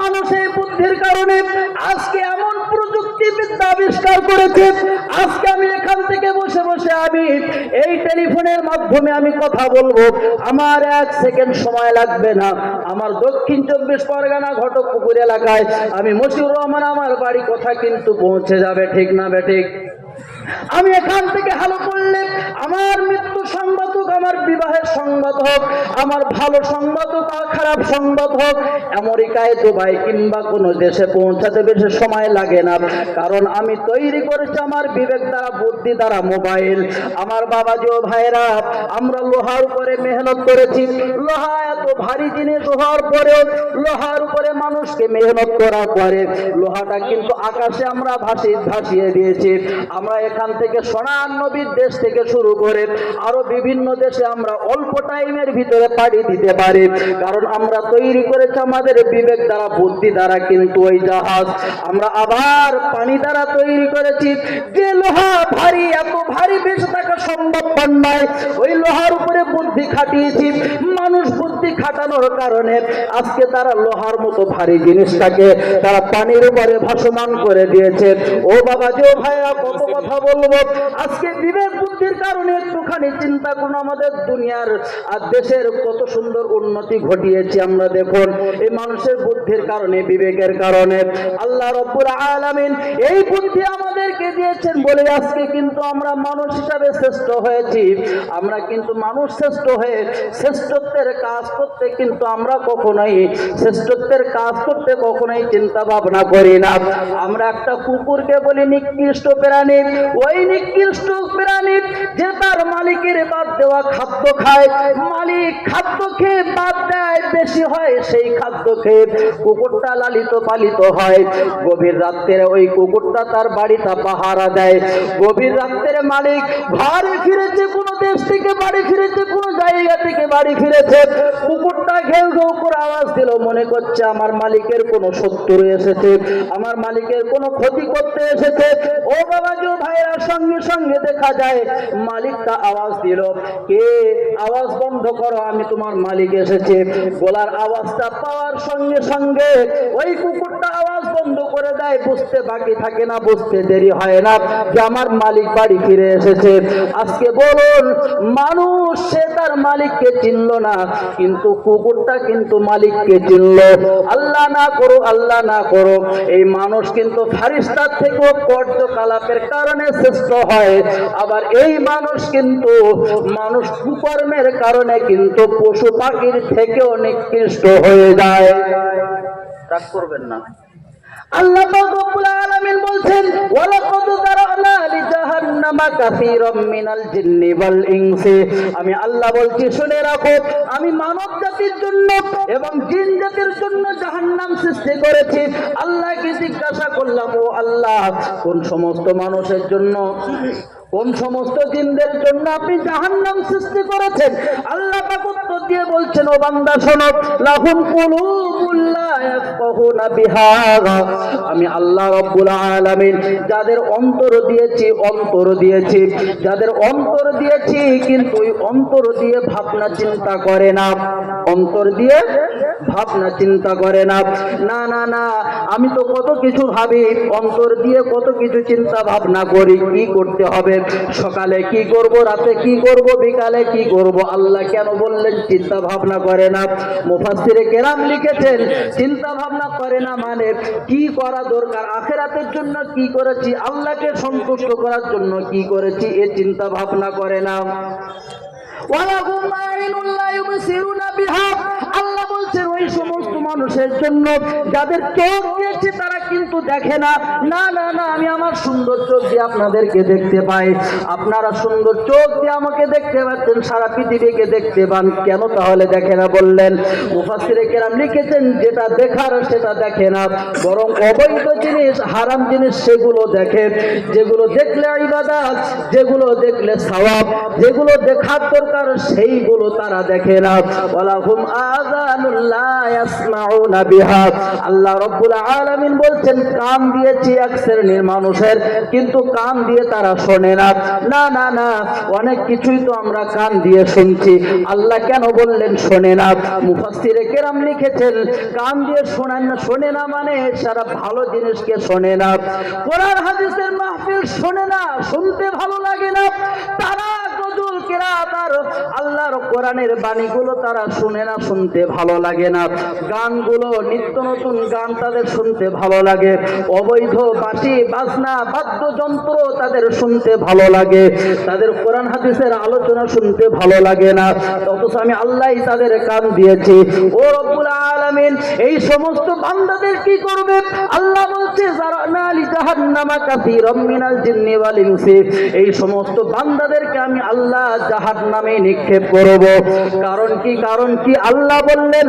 মানুষের বুদ্ধির কারণে আজকে এমন প্রযুক্তিবিদ্যা আবিষ্কার করেছে, আজকে আমি এখান থেকে বসে বসে আমি এই টেলিফোনের মাধ্যমে আমি কথা বলব। আমার এক সেকেন্ড সময় লাগবে না। আমার দক্ষিণ চব্বিশ পরগনা ঘটক পুকুর এলাকায় আমি মশিউর রহমান, আমার বাড়ি কথা কিন্তু পৌঁছে যাবে, ঠিক না বে ঠিক? আমি এখান থেকে হালো করলে আমার মৃত্যু সংবাদ হোক, আমার বিবাহের সংবাদ হোক, আমার ভালো সংবাদ হোক আর খারাপ সংবাদ হোক, আমেরিকায়, দুবাই কিংবা কোনো দেশে পৌঁছাতে বেশি সময় লাগে না। কারণ আমি তৈরি করেছি আমার বিবেক দ্বারা, বুদ্ধি দ্বারা মোবাইল। আমার বাবা যে ভাইরা আমরা লোহার উপরে মেহনত করেছি। লোহা এত ভারী জিনিস হওয়ার পরেও লোহার উপরে মানুষকে মেহনত করার পরে লোহাটা কিন্তু আকাশে আমরা ভাসিয়ে ভাসিয়ে দিয়েছি। আমরা এখান থেকে সোনার নবীর দেশ থেকে শুরু করে আরও বিভিন্ন দেশে আমরা অল্প টাইমের ভিতরে পাড়ি দিতে পারি। কারণ আমরা তৈরি করেছি আমাদের বিবেক দ্বারা, বুদ্ধি দ্বারা কিন্তু ওই জাহাজ। আমরা আবার পানি দ্বারা তৈরি করেছি। যে লোহা ভারী, এত ভারী বেশি থাকা সম্ভব নয়। ওই লোহার উপরে বুদ্ধি খাটিয়েছি। মানুষ বুদ্ধি খাটানোর কারণে আজকে তারা লোহার মতো ভারী জিনিসটাকে তারা পানির উপরে ভাসমান করে দিয়েছে। ও বাবা, যে ভাইয়া কত কথা বলব, আজকে বিবেক বুদ্ধির কারণে একটুখানি চিন্তা করুন, আমাদের দুনিয়ার আর দেশের কত সুন্দর উন্নতি ঘটিয়েছি আমরা দেখুন। এই মানুষের বুদ্ধির কারণে, বিবেকের কারণে, আল্লাহ রব্বুল আলামিন এই বুদ্ধি আমাদেরকে দিয়েছেন বলে আজকে কিন্তু আমরা মানুষ হিসাবে শ্রেষ্ঠ হয়েছি। আমরা কিন্তু মানুষ শ্রেষ্ঠ হয়ে শ্রেষ্ঠত্বের কাজ করতে কিন্তু আমরা কখনোই, শ্রেষ্ঠত্বের কাজ করতে কখনোই চিন্তা ভাবনা করি না। আমরা একটা কুকুরকে বলি নিকৃষ্ট প্রাণী ওই নিকৃষ্ট প্রাণী যে তার মালিকের বাদ দেওয়া খাদ্য খায়। মালিক খাদ্য খেয়ে বাদ দেয়, বেশি হয় সেই খাদ্য খেয়ে কুকুরটা লালিত পালিত হয়। গভীর রাত্রে ওই কুকুরটা তার বাড়িটা পাহারা দেয়। গভীর রাত্রে মালিক ঘরে ফিরেছে, কোনো দেশ থেকে বাড়ি ফিরেছে, কোনো জায়গা থেকে বাড়ি ফিরেছে। কুকুরটা ঘেউ ঘেউ করে আওয়াজ দিল, মনে করছে আমার মালিকের কোনো শত্রু এসেছে, আমার মালিকের কোনো ক্ষতি করতে এসেছে। ও বাবা যে ভাইয়ের সঙ্গে সঙ্গে দেখা যায়, মালিকটা আওয়াজ দিল, কে? আওয়াজ বন্ধ করো, আমি তোমার মালিক এসেছে। বলার আওয়াজটা পাওয়ার সঙ্গে সঙ্গে ওই কুকুরটা আওয়াজ বন্ধ করে দেয়, বুঝতে বাকি থাকে না, বুঝতে দেরি হয় না, যে আমার মালিক বাড়ি ফিরে এসেছে। আজকে বলুন, মানুষ সে তার মালিককে চিনল না, কিন্তু কুকুরটা কিন্তু মালিককে চিনল। আল্লাহ না করো আল্লাহ না করো এই মানুষ কিন্তু ফারিস্তার থেকেও কার্যকলাপের কারণে শ্রেষ্ঠ হয়। আবার এই মানুষ কিন্তু মানুষ কুকর্মের কারণে কিন্তু পশু পাখির থেকে অনেক নিকৃষ্ট হয়ে যায়। রাগ করবেন না। আল্লাহ রব্বুল আলামিন বলছেন, ওয়ালাকাদ যারানা লিজাহান্নামা কাসীরাম মিনাল জিন্নি ওয়াল ইনসি। আমি আল্লাহ বলছি, শুনে রাখো, আমি মানব জাতির জন্য এবং জিন জাতির জন্য জাহান্নাম সৃষ্টি করেছি। আল্লাহকে জিজ্ঞাসা করলাম, ও আল্লাহ, কোন সমস্ত মানুষের জন্য কোন সমস্ত জিনদের জন্য আপনি জাহান্নাম সৃষ্টি করেছেন? আল্লাহ উত্তর দিয়ে বলছেন, ও বান্দা, শোনো, লাহুম আমি আল্লাহ রব্বুল আলামিন যাদের অন্তর দিয়েছি অন্তর দিয়েছি। যাদের অন্তর দিয়েছি, কিন্তু ওই অন্তর দিয়ে ভাবনা চিন্তা করে না। অন্তর দিয়ে ভাবনা চিন্তা করে না। না না না, আমি তো কত কিছু ভাবি, অন্তর দিয়ে কত কিছু চিন্তা ভাবনা করি, কি করতে হবে? সকালে কি করব, রাতে কি করব, বিকালে কি করব? আল্লাহ কেন বললেন, চিন্তা ভাবনা করে না। মুফাসসিরে কেরাম লিখেছেন, চিন্তা ভাবনা করে না মানে কি করা দরকার? আখেরাতের জন্য কি করেছি? আল্লাহকে সন্তুষ্ট করার জন্য কি করেছি? এ চিন্তা ভাবনা করে না। আল্লাহ বলছেন, ওই সমস্ত মানুষের জন্য যাদের চোখ দিয়েছে তারা কিন্তু দেখে না। না না না, আমি আমার সুন্দর চোখ দিয়ে আপনাদেরকে দেখতে পাই। আপনারা সুন্দর চোখ দিয়ে আমাকে দেখতে পাচ্ছেন, সারা পৃথিবীকে দেখতে পান। কেন তাহলে দেখে না বললেন? মুফাসসিরে কেরাম লিখেছেন, যেটা দেখার সেটা দেখে না। বরং অবৈধ জিনিস, হারাম জিনিস, সেগুলো দেখে। যেগুলো দেখলে ইবাদত, যেগুলো দেখলে সওয়াব, যেগুলো দেখার দরকার, সেইগুলো তারা দেখে না। ওয়ালাহুম আযানুল্লাহ ইয়াসমাউনা বিহা। আল্লাহ রব্বুল আলামিন বলছেন কান দিয়েছি এক শ্রেণির মানুষের, কিন্তু কান দিয়ে তারা শোনে না। না না না, অনেক কিছুই তো আমরা কান দিয়ে শুনছি। আল্লাহ কেন বললেন শোনে না? মুফাসসিরে কেরাম লিখেছেন কান দিয়ে শোনেন না, শোনে না মানে সারা ভালো জিনিসকে শোনে না। কোরআন, হাদিসের মাহফিল শোনে না, শুনতে ভালো লাগে না। তারা গজল কেরাত আর আল্লাহর কোরআনের বাণীগুলো তারা শুনে না, শুনতে ভালো লাগে না। গানগুলো নিত্য নতুন গান তাদের শুনতে ভালো লাগে। অবৈধ বাঁশি, বাজনা, বাদ্যযন্ত্র তাদের শুনতে ভালো লাগে। তাদের কোরআন হাদিসের আলোচনা শুনতে ভালো লাগে না। অথচ আমি আল্লাহই তাদের কান দিয়েছি। ও রব্বুল আলামিন, এই সমস্ত বান্দাদের কি করবে? আল্লাহ বলছে জারানা লি জাহান্নামা কাসীরাম মিনাল জিন্নি এই সমস্ত বান্দাদেরকে আমি আল্লাহ জাহান্নামে নিক্ষেপ করব। কারণ কি? কারণ কি? আল্লাহ বললেন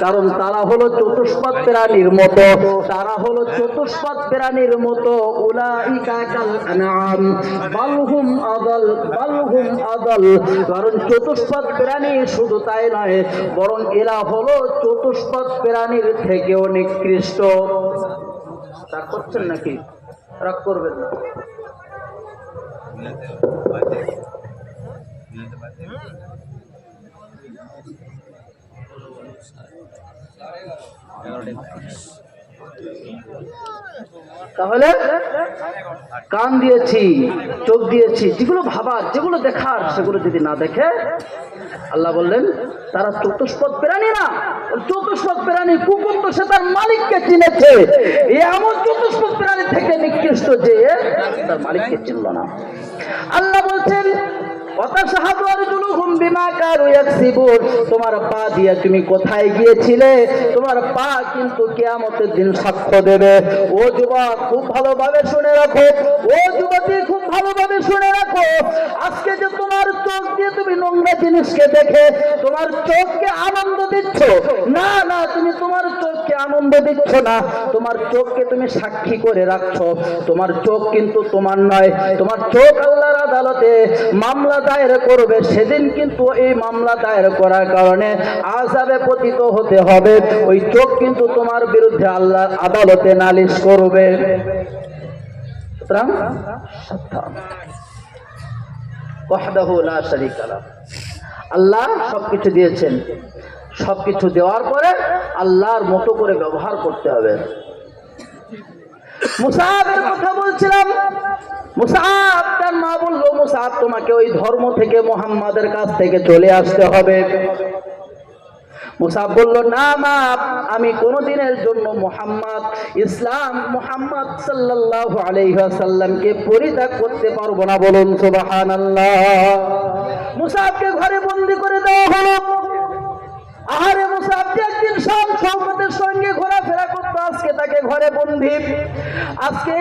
কারণ তারা হলো চতুষ্পদ প্রাণীর মতো। তারা হলো চতুষ্পদ প্রাণীর মতো। আদল আদল। কারণ চতুষ্পদ প্রাণী শুধু তাই নয়, বরং এরা হলো চতুষ্পদ প্রাণীর থেকেও নিকৃষ্ট। তা করছেন নাকি? রাগ করবেন না। তাহলে কান দিয়েছি, চোখ দিয়েছি, যেগুলো ভাবার, যেগুলো দেখার, সেগুলো যদি না দেখে, আল্লাহ বললেন, তারা চতুষ্পদ প্রাণী না। চতুষ্পদ প্রাণী কুকুর তো সে তার মালিককে চিনেছে। এমন চতুষ্পদ প্রাণী থেকে নিকৃষ্ট যে তার মালিককে চিনল না। আল্লাহ তোমার পা দিয়ে তুমি কোথায় গিয়েছিলে? তোমার পা কিন্তু কিয়ামতের দিন সাক্ষ্য দেবে। ও যুবক, খুব ভালোভাবে শুনে রাখো। ও যুবতী, খুব ভালোভাবে শুনে রাখো। আজকে যে তোমার চোখ দিয়ে তুমি নোংরা জিনিসকে দেখে তোমার চোখকে আনন্দ দিচ্ছ, না না, তুমি তোমার চোখকে আনন্দ দিচ্ছ না। তোমার চোখকে তুমি সাক্ষী করে রাখছো। তোমার চোখ কিন্তু তোমার নয়। তোমার চোখ আল্লাহর আদালতে মামলা দায়ের করবে, সেদিন কিন্তু এই মামলা দায়ের করার কারণে আজাবে পতিত হতে হবে। ওই চোখ কিন্তু তোমার বিরুদ্ধে আল্লাহর আদালতে নালিশ করবে। আল্লাহ সবকিছু দিয়েছেন। সবকিছু দেওয়ার পরে আল্লাহর মতো করে ব্যবহার করতে হবে। মুসাহাবের কথা বলছিলাম। মুসাহাব তার মা মুসাহাব তোমাকে ওই ধর্ম থেকে মোহাম্মদের কাছ থেকে চলে আসতে হবে। বলল, না মা, আমি কোনোদিনের জন্য মোহাম্মদ, ইসলাম মোহাম্মদ আলাইহি পরিত্যাগ করতে পারব না। বলুন, সুবহানাল্লাহ। মুসাবকে ঘরে বন্দি করে দেওয়া হলো। আহারে মুসাব যে একদিন সব সম্পদের সঙ্গে ঘোরাফেরা করতো আজকে তাকে ঘরে বন্দি। আজকে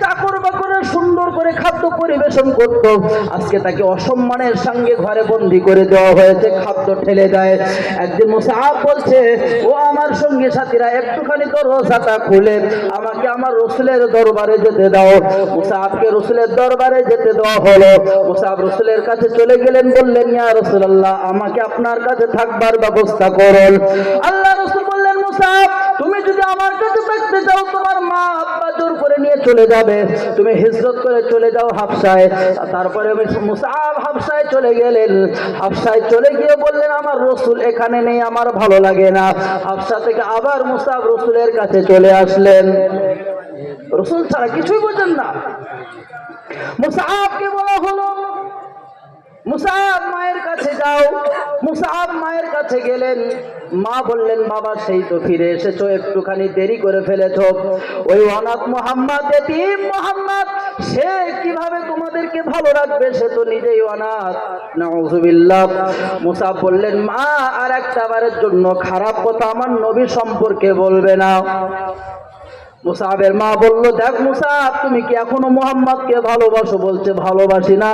চাকর বাকরের সুন্দর করে খাদ্য পরিবেশন করত, আজকে তাকে অসম্মানের সঙ্গে ঘরে বন্দি করে দেওয়া হয়েছে, খাদ্য ঠেলে দেয়। একদিন বলছে, ও আমার সঙ্গী সাথীরা, একটুখানি দরজাটা খুলে, আমাকে আমার রসুলের দরবারে যেতে দাও। মুসাবকে রসুলের দরবারে যেতে দেওয়া হলো। মুসাব রসুলের কাছে চলে গেলেন, বললেন, ইয়া রসুলাল্লাহ, আমাকে আপনার কাছে থাকবার ব্যবস্থা করুন। আল্লাহ রসুল বললেন, মুসাব তুমি যদি আমার কাছে থাকতে চাও, তোমার মা আব্বা জোর করে নিয়ে চলে যাবে। তুমি হিজরত করে চলে যাও হাফসায়। তারপরে হাফসায় চলে গেলেন। হাফসায় চলে গিয়ে বললেন, আমার রসুল এখানে নেই, আমার ভালো লাগে না। হাফসা থেকে আবার মুসাব রসুলের কাছে চলে আসলেন। রসুল ছাড়া কিছুই বোঝেন না। মুসাবকে বলা হলো মুসাব মায়ের কাছে যাও। মুসাব মায়ের কাছে গেলেন। মা বললেন, বাবা, সেই তো ফিরে এসেছ, একটুখানি দেরি করে ফেলেছো। ওই অনাথ মোহাম্মদ মোহাম্মদ, সে কীভাবে তোমাদেরকে ভালো রাখবে? সে তো নিজেই অনাথ। নাউজুবিল্লাহ। মুসাব বললেন, মা, আর একটা বারের জন্য খারাপ কথা আমার নবী সম্পর্কে বলবে না। মুসাবের মা বলল, দেখ মুসাব তুমি কি এখনও মোহাম্মদকে ভালোবাসো? বলছে, ভালোবাসি না।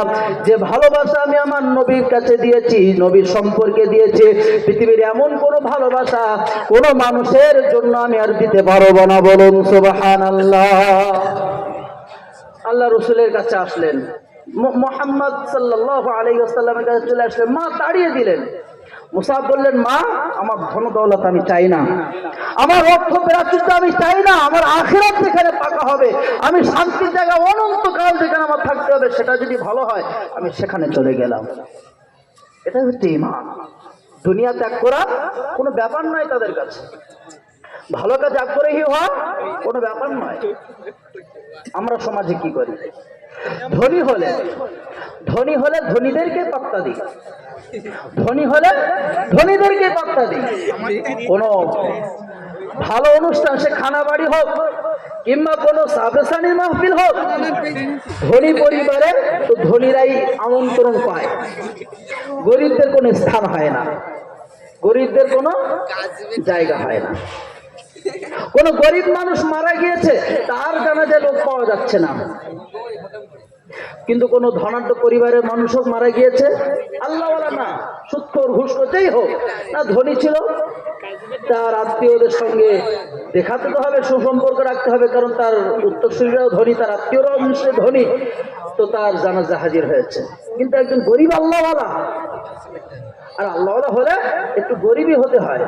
যে ভালোবাসা আমি আমার নবীর কাছে দিয়েছি, নবীর সম্পর্কে দিয়েছি, পৃথিবীর এমন কোনো ভালোবাসা কোনো মানুষের জন্য আমি আর দিতে পারব না। বলুন সুবাহান আল্লাহ আল্লাহ রসুলের কাছে আসলেন। মোহাম্মদ সাল্লাহ আলী আসসালামের কাছে চলে আসলেন। মা তাড়িয়ে দিলেন। মুসাব বললেন, মা, আমার ধন দৌলত আমি চাই না। আমার অর্থ প্রাচুর্য আমি চাই না। আমার আখেরাত যেখানে পাকা হবে, আমি শান্তির জায়গা অনন্তকাল যেখানে আমার থাকতে হবে, সেটা যদি ভালো হয়, আমি সেখানে চলে গেলাম। এটা হচ্ছে ইমান দুনিয়া ত্যাগ করা কোনো ব্যাপার নয় তাদের কাছে। ভালো কাজ করেই হওয়া কোনো ব্যাপার নয়। আমরা সমাজে কি করি? ধনী হলে ধনী হলে ধনীদেরকে পাত্তা দিই। ধনী হলে ধনীদেরকে পাত্তা দিই। কোনো ভালো অনুষ্ঠান সে খানা বাড়ি হোক, কিংবা কোনো সাবেসানির মাহফিল হোক, ধনী পরিবারে তো ধনীরাই আমন্ত্রণ পায়। গরিবদের কোনো স্থান হয় না। গরিবদের কোনো জায়গা হয় না। কোন গরিব মানুষ মারা গিয়েছে, তার জানাজে লোক পাওয়া যাচ্ছে না। কিন্তু কোন ধনাঢ্য পরিবারের মানুষও মারা গিয়েছে, আল্লাহওয়ালা না, সুৎখর ঘুষ করতেই হোক, না ধনী ছিল, তার আত্মীয়দের সঙ্গে দেখাতে তো হবে, সুসম্পর্ক রাখতে হবে, কারণ তার উত্তরসূরিরাও ধনী, তার আত্মীয়রাও নিশ্চয়ই ধনী, তো তার জানাজা হাজির হয়েছে। কিন্তু একজন গরিব আল্লাহওয়ালা, আর আল্লাহওয়ালা হলে একটু গরিবই হতে হয়।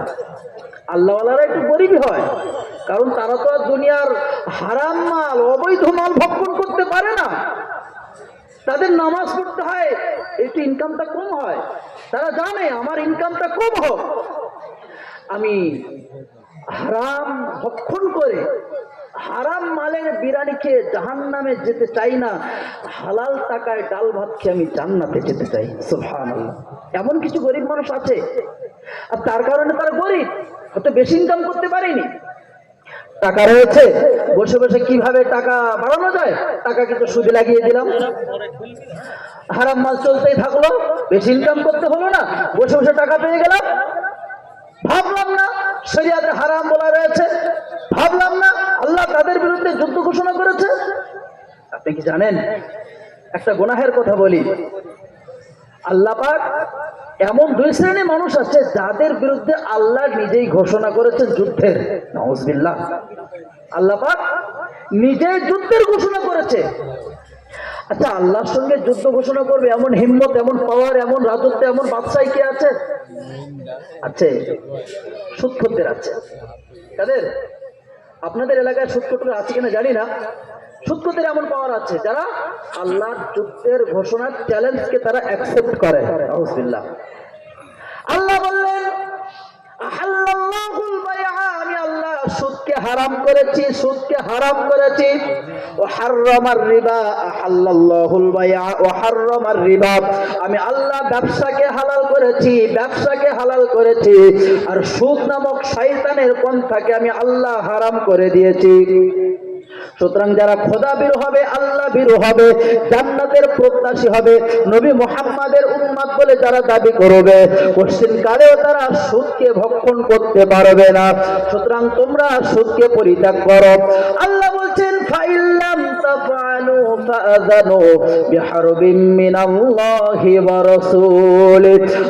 আল্লাহওয়ালারা একটু গরিবই হয়, কারণ তারা তো আর দুনিয়ার হারাম মাল, অবৈধ মাল ভক্ষণ করতে পারে না। তাদের নামাজ পড়তে হয় একটু ইনকামটা কম হয়। তারা জানে আমার ইনকামটা কম হোক। আমি হারাম ভক্ষণ করে হারাম মালের বিরানি খেয়ে জাহান নামে যেতে চাই না, হালাল টাকায় ডাল ভাত খেয়ে আমি জান্নাতে যেতে চাই সুবহান এমন কিছু গরিব মানুষ আছে। আর তার কারণে তারা গরিব হয়তো বেশি ইনকাম করতে পারেনি। টাকা রয়েছে, বসে বসে কীভাবে টাকা বাড়ানো যায় টাকা কিন্তু সুদে লাগিয়ে দিলাম। হারাম মাল চলতেই থাকল, বেশি ইনকাম করতে হলো না, বসে বসে টাকা পেয়ে গেলাম। ভাবলাম না, শরিয়াতে হারাম বলা রয়েছে। ভাবলাম না, আল্লাহ তাদের বিরুদ্ধে যুদ্ধ ঘোষণা করেছে। আপনি কি জানেন? একটা গোনাহের কথা বলি। আল্লাহ পাক এমন দুই শ্রেণির মানুষ আছে, যাদের বিরুদ্ধে আল্লাহ নিজেই ঘোষণা করেছেন যুদ্ধের। নওয়াজবিল্লাহ আল্লাহ পাক নিজেই যুদ্ধের ঘোষণা করেছে। আচ্ছা আল্লাহর সঙ্গে যুদ্ধ ঘোষণা করবে, এমন হিম্মত, এমন পাওয়ার এমন রাজত্ব, এমন বাদশাহী কে আছে? আছে। সুৎখরদের আছে। তাদের আপনাদের এলাকায় সুৎখরদের আছে কিনা জানি না। সত্যদের এমন পাওয়ার আছে? যারা আল্লাহর যুদ্ধের ঘোষণার চ্যালেঞ্জকে তারা অ্যাকসেপ্ট করে। আল্লাহ বাইআ, আমি আল্লাহ সুদকে হারাম করেছি, সুদকে হারাম করেছি। আমি আল্লাহ ব্যবসাকে হালাল করেছি, ব্যবসাকে হালাল করেছি, আর সুদ নামক শয়তানের পন্থাকে আমি আল্লাহ হারাম করে দিয়েছি। সুতরাং যারা খোদা বীর হবে, আল্লাহ বীর হবে, জান্নাতের প্রত্যাশী হবে, নবী মোহাম্মদের উম্মাদ বলে যারা দাবি করবে, কোশ্চিন কালেও তারা সুদকে ভক্ষণ করতে পারবে না। সুতরাং তোমরা সুদকে পরিত্যাগ করো। আল্লাহ বলছেন, ফাইল্লাম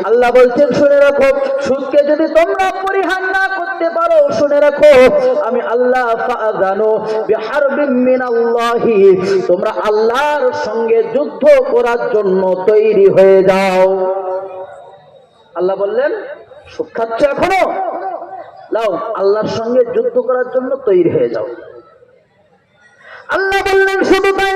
আল্লাহ বলছেন, শুনে রাখো, সুদকে যদি তোমরা পরিহার না করতে পারো, শুনে রাখো, আমি আল্লাহ মিনাল্লাহি, তোমরা আল্লাহর সঙ্গে যুদ্ধ করার জন্য তৈরি হয়ে যাও। আল্লাহ বললেন সুদ খাচ্ছ এখনও? লাও আল্লাহর সঙ্গে যুদ্ধ করার জন্য তৈরি হয়ে যাও। আল্লাহ বললেন, শুধু তাই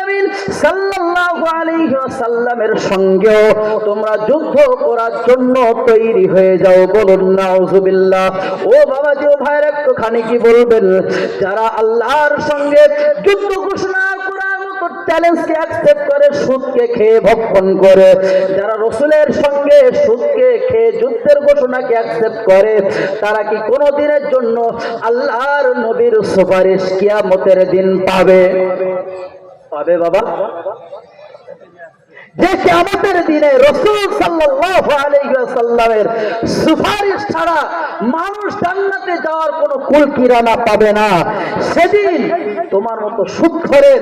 সাল্লাল্লাহু আলাইহি ওয়াসাল্লামের সঙ্গেও তোমরা যুদ্ধ করার জন্য তৈরি হয়ে যাও বলুন নাউজুবিল্লাহ ও বাবাজি, ও ভাইয়ের, একটুখানি কি বলবেন? যারা আল্লাহর সঙ্গে যুদ্ধ ঘোষণা চ্যালেঞ্জকে অ্যাকসেপ্ট করে, সুদকে খেয়ে ভক্ষণ করে, যারা রসুলের সঙ্গে সুদকে খেয়ে যুদ্ধের ঘোষণাকে অ্যাকসেপ্ট করে, তারা কি কোনো দিনের জন্য আল্লাহর নবীর সুপারিশ কিয়ামতের দিন পাবে? পাবে বাবা? যে কেমতের দিনে রসুল আলাইহি সুপারিশ ছাড়া মানুষ জান্নাতে যাওয়ার কোনো কুল কিরানা পাবে না। সেদিন তোমার মতো সুক্ষরের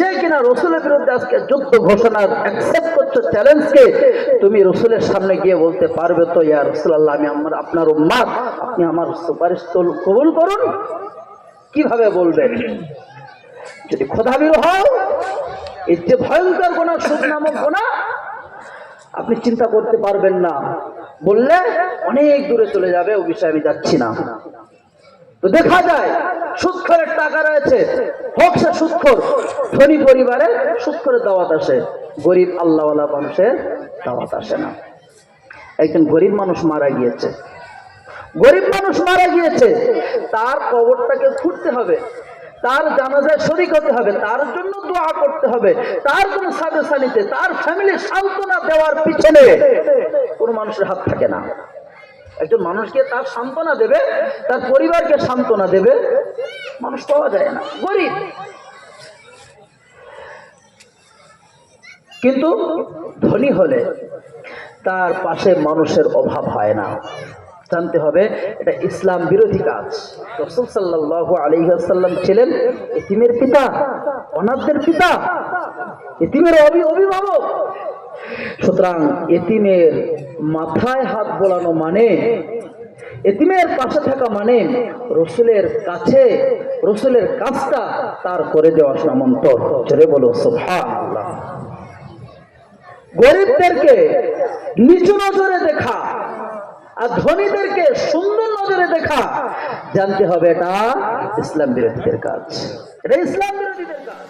যে কিনা রসুলের বিরুদ্ধে আজকে যুদ্ধ ঘোষণার অ্যাকসেপ্ট করছ চ্যালেঞ্জকে তুমি রসুলের সামনে গিয়ে বলতে পারবে তো, ইয়া রসুল্লাহ আমি আমার, আপনার উম্মাদ, আপনি আমার সুপারিশ কবুল করুন। কীভাবে বলবেন? যদি খোদাবির হও এর যে ভয়ঙ্কর গোনা সুদ নামক গোনা, আপনি চিন্তা করতে পারবেন না। বললে অনেক দূরে চলে যাবে, ও বিষয়ে আমি যাচ্ছি না। তো দেখা যায়, সুৎখরের টাকা রয়েছে। হোক সে সুৎখর, ধনী পরিবারে সুৎখরের দাওয়াত আসে। গরিব আল্লাহওয়ালা মানুষের দাওয়াত আসে না। একজন গরিব মানুষ মারা গিয়েছে। গরিব মানুষ মারা গিয়েছে, তার কবরটাকে খুঁড়তে হবে। তার জানাজায় শরিক হতে হবে, তার জন্য দোয়া করতে হবে, তার জন্য সাজেশানিতে তার ফ্যামিলি সান্ত্বনা দেওয়ার পিছনে কোনো মানুষের হাত থাকে না। একজন মানুষকে তার সান্ত্বনা দেবে, তার পরিবারকে সান্ত্বনা দেবে, মানুষ পাওয়া যায় না, গরিব। কিন্তু ধনী হলে তার পাশে মানুষের অভাব হয় না। জানতে হবে, এটা ইসলাম বিরোধী কাজ। রসুল সাল্লাহ আলিহাসাল্লাম ছিলেন এতিমের পিতা, অনাথদের পিতা, এতিমের অভিভাবক। সুতরাং এতিমের মাথায় হাত বোলানো মানে এতিমের পাশে থাকা মানে রসুলের কাছে, রসুলের কাজটা তার করে দেওয়া নামন্তর চলে বলো, সুবহানাল্লাহ। গরিবদেরকে নিচু নজরে দেখা। আর ধনীদেরকে সুন্দর নজরে দেখা, জানতে হবে এটা ইসলাম বিরোধীদের কাজ। এটা ইসলাম বিরোধীদের কাজ।